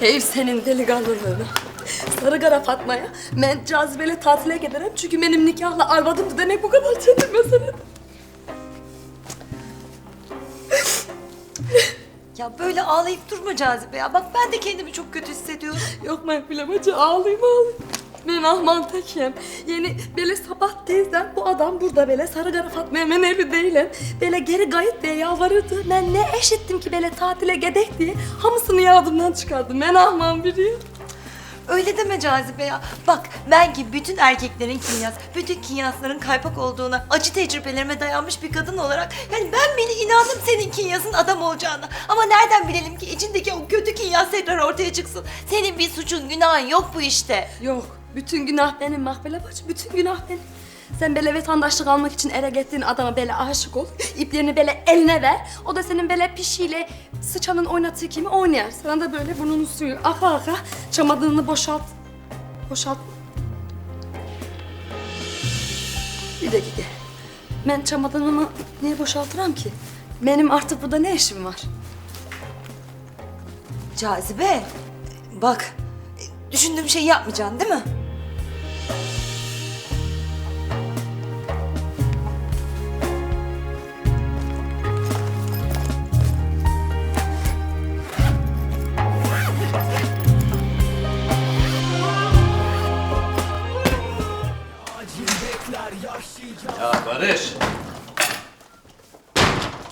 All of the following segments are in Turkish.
Hayır senin delikanlılığına. Sarıgara Fatma'ya ben cazibeyle tatile giderim çünkü benim nikahla arvadımdı demek bu kadar çetin mesele. Ya böyle ağlayıp durma Cazibe ya. Bak ben de kendimi çok kötü hissediyorum. Yok Makbule bacı ağlayayım ağlayayım. Ben Ahman Tekem. Yani böyle sabah teyzem bu adam burada böyle Sarıgara Fatma'ya ben evli değilim. Böyle geri gayet diye yalvarırdı. Ben ne eş ettim ki böyle tatile gedek diye hamısını yağdımdan çıkardım. Ben Ahman biriyim. Öyle deme Cazibe ya. Bak ben ki bütün erkeklerin kinyas, bütün kinyasların kaypak olduğuna, acı tecrübelerime dayanmış bir kadın olarak yani ben bile inandım senin kinyasın adam olacağına. Ama nereden bilelim ki içindeki o kötü kinyas tekrar ortaya çıksın. Senin bir suçun, günahın yok bu işte. Yok. Bütün günah benim Makbule bacı. Bütün günah benim. Sen böyle vatandaşlık almak için ere gittiğin adama böyle aşık ol. iplerini böyle eline ver. O da senin böyle pişiyle sıçanın oynattığı kimi oynar. Sana da böyle burnunun suyu aka aka çamadığını boşalt. Boşalt. Bir dakika. Ben çamadığımı niye boşaltıram ki? Benim artık burada ne işim var? Cazibe, bak düşündüğüm şeyi yapmayacaksın değil mi? Ya Barış.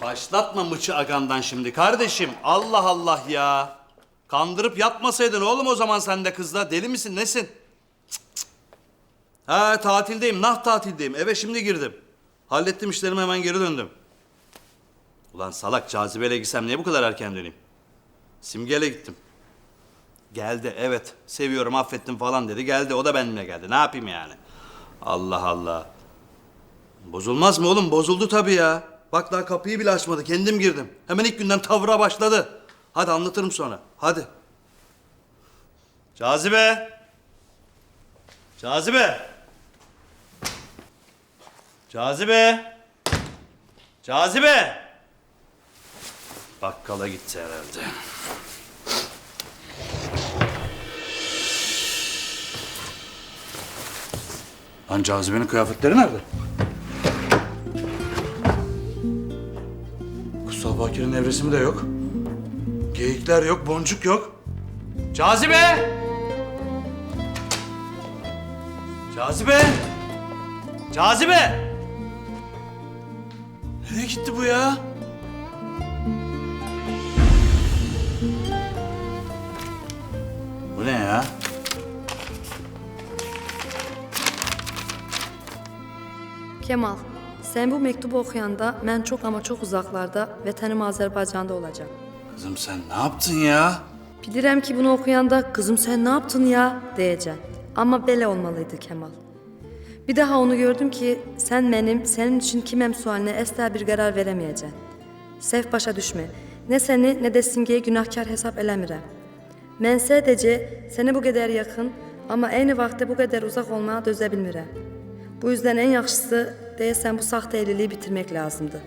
Başlatma mıçı agandan şimdi kardeşim. Allah Allah ya. Kandırıp yapmasaydın oğlum o zaman sen de kızla. Deli misin nesin? Ha tatildeyim, nah tatildeyim. Eve şimdi girdim. Hallettim işlerimi hemen geri döndüm. Ulan salak cazibeyle gitsem niye bu kadar erken döneyim? Simge'yle gittim. Geldi evet seviyorum affettim falan dedi. Geldi o da benimle geldi. Ne yapayım yani? Allah Allah. Bozulmaz mı oğlum? Bozuldu tabii ya. Bak daha kapıyı bile açmadı. Kendim girdim. Hemen ilk günden tavıra başladı. Hadi anlatırım sonra. Hadi. Cazibe. Cazibe. Cazibe. Cazibe. Bakkala gitti herhalde. Lan Cazibe'nin kıyafetleri nerede? Kutsal Bakir'in nevresimi de yok. Geyikler yok, boncuk yok. Cazibe! Cazibe! Cazibe! Nereye gitti bu ya? Bu ne ya? Kemal, sen bu mektubu okuyanda ben çok ama çok uzaklarda vətənim Azərbaycanda olacağım. Kızım sen ne yaptın ya? Bilirəm ki bunu okuyanda kızım sen ne yaptın ya diyeceksin. Ama belə olmalıydı Kemal. Bir daha onu gördüm ki sen benim, senin için kimem sualine əsla bir qərar veremeyeceksin. Sev başa düşme. Ne seni ne de Simge'yi günahkar hesap eləmirəm. Mən sadəcə sənə bu qədər yaxın, amma eyni vaxtda bu qədər uzaq olmağa dözə. Bu yüzden en yaxşısı deyəsən bu saxta evliliyi bitirmək lazımdır.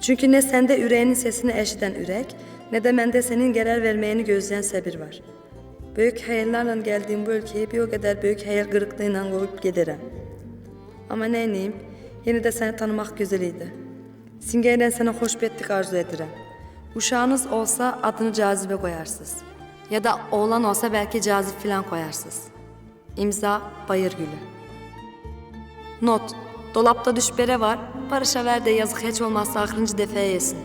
Çünkü ne sende yüreğinin sesini eşiten ürek, ne de mende senin qərar verməyini gözleyen səbir var. Büyük hayallerle geldiğim bu ülkeyi bir o kadar büyük hayal kırıklığıyla kovup giderim. Ama neyniyim, yine de seni tanımak güzel idi. Simgeyle sana hoşbetlik arzu ederim. Uşağınız olsa adını Cazibe koyarsınız. Ya da oğlan olsa belki Cazip filan koyarsınız. İmza Bayır Gülü. Not. Dolapta düşbere var. Barış'a ver de yazık hiç olmazsa ahırıncı defaya yesin.